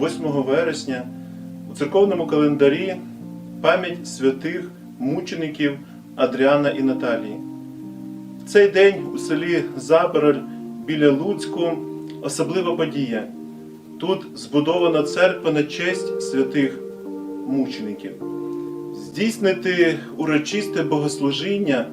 8 вересня у церковному календарі пам'ять святих мучеників Адріана і Наталії. В цей день у селі Забороль біля Луцьку особлива подія. Тут збудована церква на честь святих мучеників. Здійснити урочисте богослужіння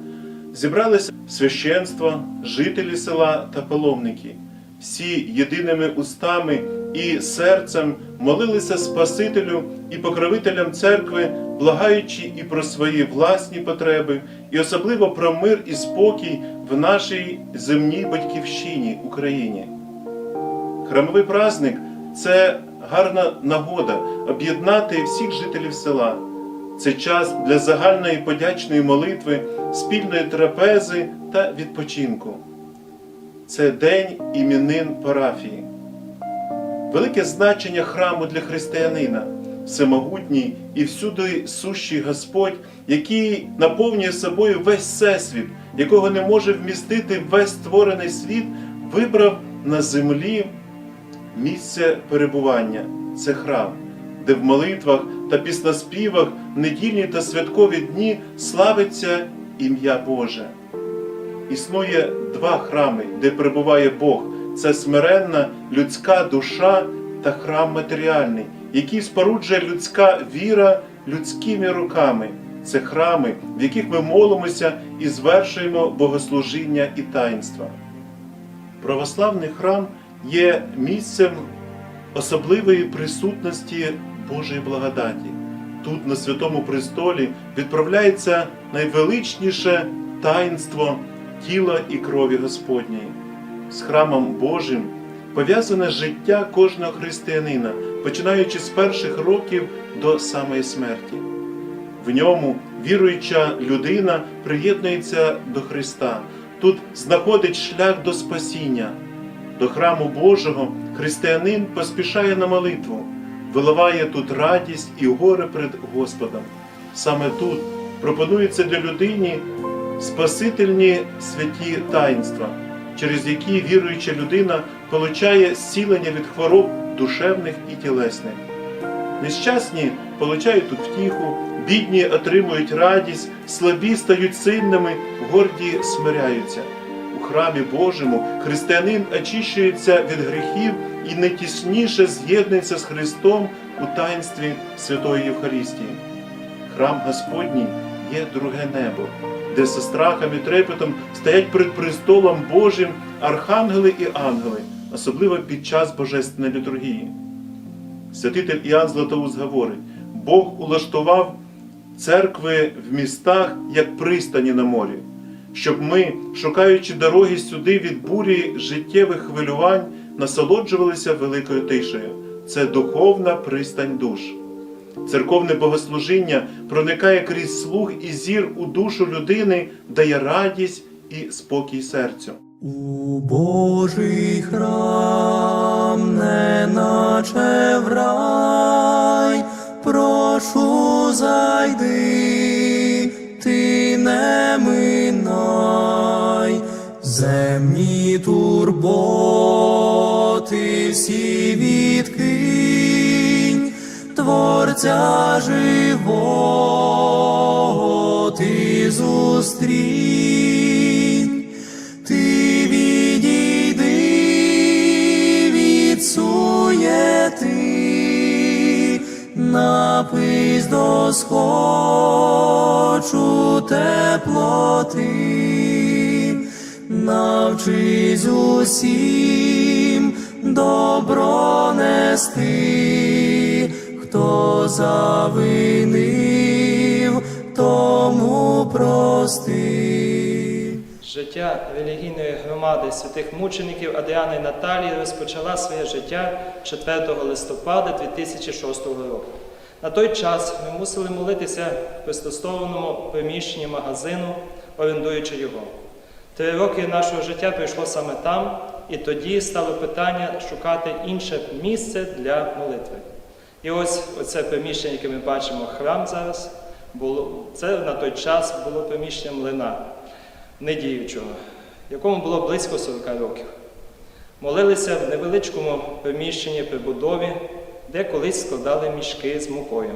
зібралися священство, жителі села та паломники. Всі єдиними устами і серцем молилися Спасителю і покровителям церкви, благаючи і про свої власні потреби, і особливо про мир і спокій в нашій земній батьківщині Україні. Храмовий праздник це гарна нагода об'єднати всіх жителів села. Це час для загальної подячної молитви, спільної трапези та відпочинку. Це день іменин парафії. Велике значення храму для християнина, всемогутній і всюди сущий Господь, який наповнює собою весь всесвіт, якого не може вмістити весь створений світ, вибрав на землі місце перебування це храм, де в молитвах та пісноспівах в недільні та святкові дні славиться ім'я Боже. Існує два храми, де перебуває Бог. Це смиренна людська душа та храм матеріальний, який споруджує людська віра людськими руками. Це храми, в яких ми молимося і звершуємо богослужіння і таїнства. Православний храм є місцем особливої присутності Божої благодаті. Тут, на Святому Престолі, відправляється найвеличніше таїнство тіла і крові Господньої. З храмом Божим пов'язане життя кожного християнина, починаючи з перших років до самої смерті. В ньому віруюча людина приєднується до Христа. Тут знаходить шлях до спасіння. До храму Божого християнин поспішає на молитву, виливає тут радість і горе перед Господом. Саме тут пропонується для людини спасительні святі таїнства, через які віруюча людина получає зцілення від хвороб душевних і тілесних. Нещасні получають тут втіху, бідні отримують радість, слабі стають сильними, горді смиряються. У храмі Божому християнин очищується від гріхів і найтісніше з'єднується з Христом у таїнстві Святої Євхаристії. Храм Господній є друге небо, де зі страхом і трепетом стоять перед престолом Божим архангели і ангели, особливо під час Божественної літургії. Святитель Іоанн Златоуст говорить, Бог улаштував церкви в містах як пристані на морі, щоб ми, шукаючи дороги сюди від бурі життєвих хвилювань, насолоджувалися великою тишею. Це духовна пристань душ. Церковне богослужіння проникає крізь слух і зір у душу людини, дає радість і спокій серцю. У Божий храм, не наче в рай, прошу зайди, ти не минай, земні турботи всі відкинь, Творця живого ти зустрінь. Ти відійди від суєти, напись до схочу теплоти, навчись усім добро нести, хто завинив, тому прости. Життя релігійної громади святих мучеників Адріана і Наталії розпочала своє життя 4 листопада 2006 року. На той час ми мусили молитися в пристосованому приміщенні магазину, орендуючи його. Три роки нашого життя пройшло саме там, і тоді стало питання шукати інше місце для молитви. І ось оце приміщення, яке ми бачимо, храм зараз, було, це на той час було приміщення млина недіючого, якому було близько 40 років. Молилися в невеличкому приміщенні при будові, де колись складали мішки з мукою.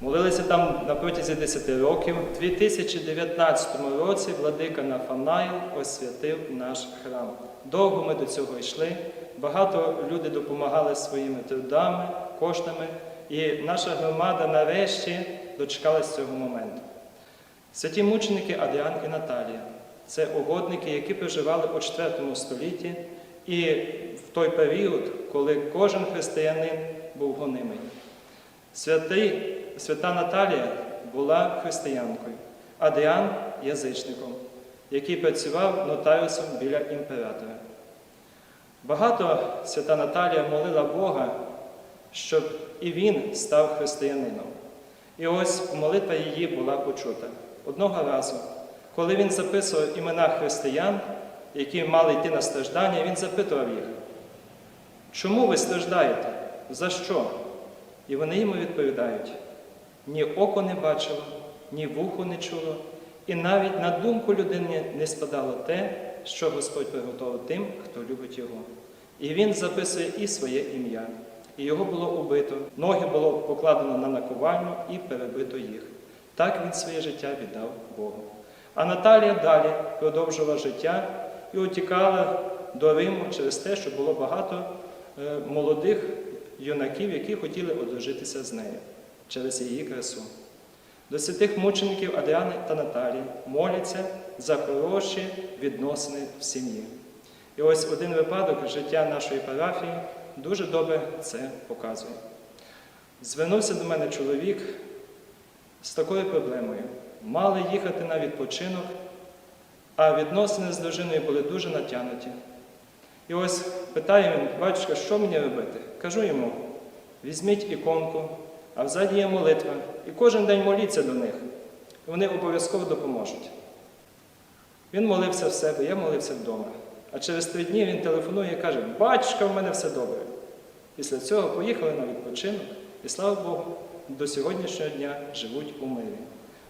Молилися там на протязі 10 років. У 2019 році владика Нафанаїл освятив наш храм. Довго ми до цього йшли. Багато люди допомагали своїми трудами, коштами, і наша громада нарешті дочекалась цього моменту. Святі мученики Адріан і Наталія це угодники, які проживали у IV столітті і в той період, коли кожен християнин був гонимий. Святий, свята Наталія була християнкою, Адріан язичником, який працював нотаріусом біля імператора. Багато свята Наталія молила Бога, щоб і він став християнином. І ось молитва її була почута. Одного разу, коли він записував імена християн, які мали йти на страждання, він запитував їх, чому ви страждаєте? За що? І вони йому відповідають: ні око не бачило, ні вухо не чуло, і навіть на думку людини не спадало те, що Господь приготував тим, хто любить його. І він записує і своє ім'я. І його було убито, ноги було покладено на наковальню і перебито їх. Так він своє життя віддав Богу. А Наталія далі продовжувала життя і утікала до Риму через те, що було багато е, молодих юнаків, які хотіли одружитися з нею через її красу. До святих мучеників Адріани та Наталії моляться за хороші відносини в сім'ї. І ось один випадок життя нашої парафії дуже добре це показує. Звернувся до мене чоловік з такою проблемою. Мали їхати на відпочинок, а відносини з дружиною були дуже натягнуті. І ось питає він, батюшка, що мені робити? Кажу йому, візьміть іконку, а взаді є молитва, і кожен день моліться до них. І вони обов'язково допоможуть. Він молився в себе, я молився вдома. А через три дні він телефонує і каже, батюшка, в мене все добре. Після цього поїхали на відпочинок і, слава Богу, до сьогоднішнього дня живуть у мирі.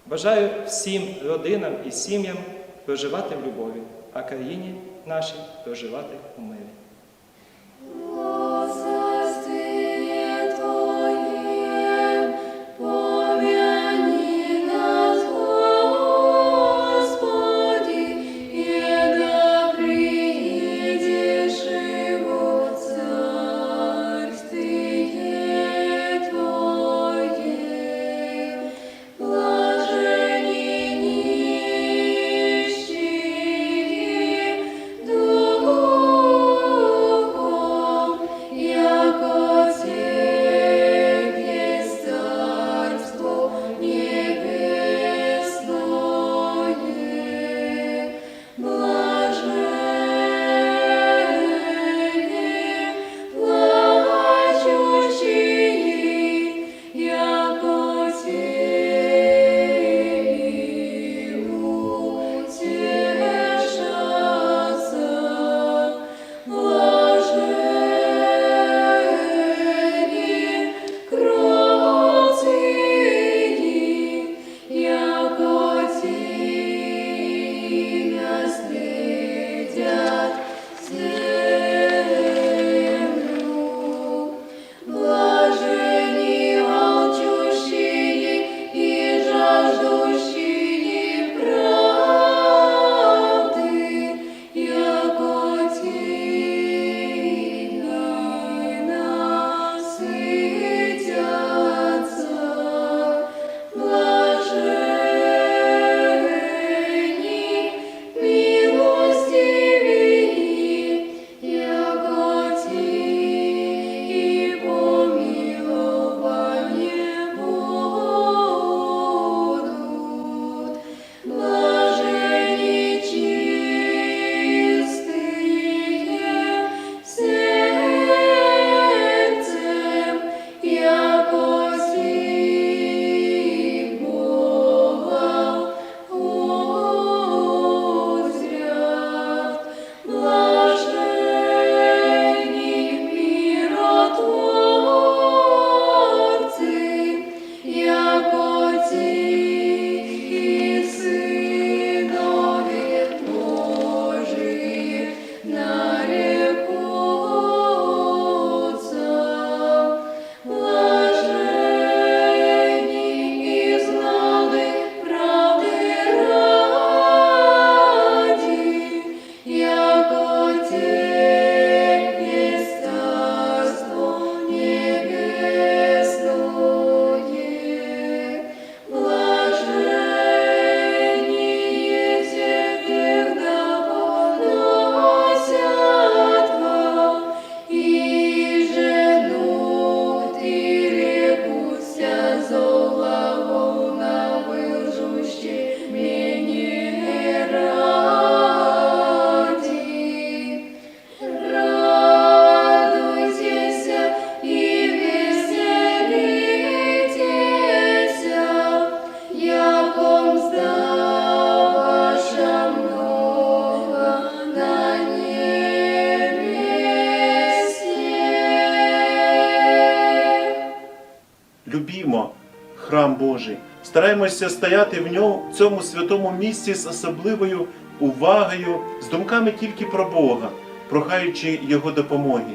Бажаю всім родинам і сім'ям проживати в любові, а країні нашій проживати у мирі. Храм Божий, стараємося стояти в ньому, в цьому святому місці з особливою увагою, з думками тільки про Бога, прохаючи Його допомоги.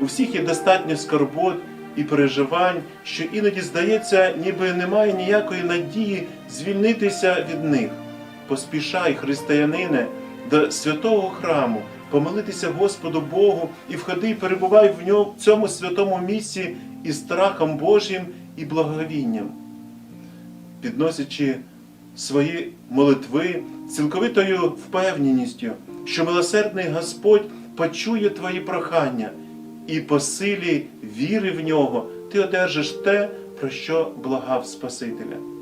У всіх є достатньо скорбот і переживань, що іноді здається, ніби немає ніякої надії звільнитися від них. Поспішай, християнине, до святого храму, помолитися Господу Богу і входи, і перебувай в ньому в цьому святому місці із страхом Божим і благовінням, підносячи свої молитви цілковитою впевненістю, що милосердний Господь почує твої прохання, і по силі віри в нього ти одержиш те, про що благав Спасителя.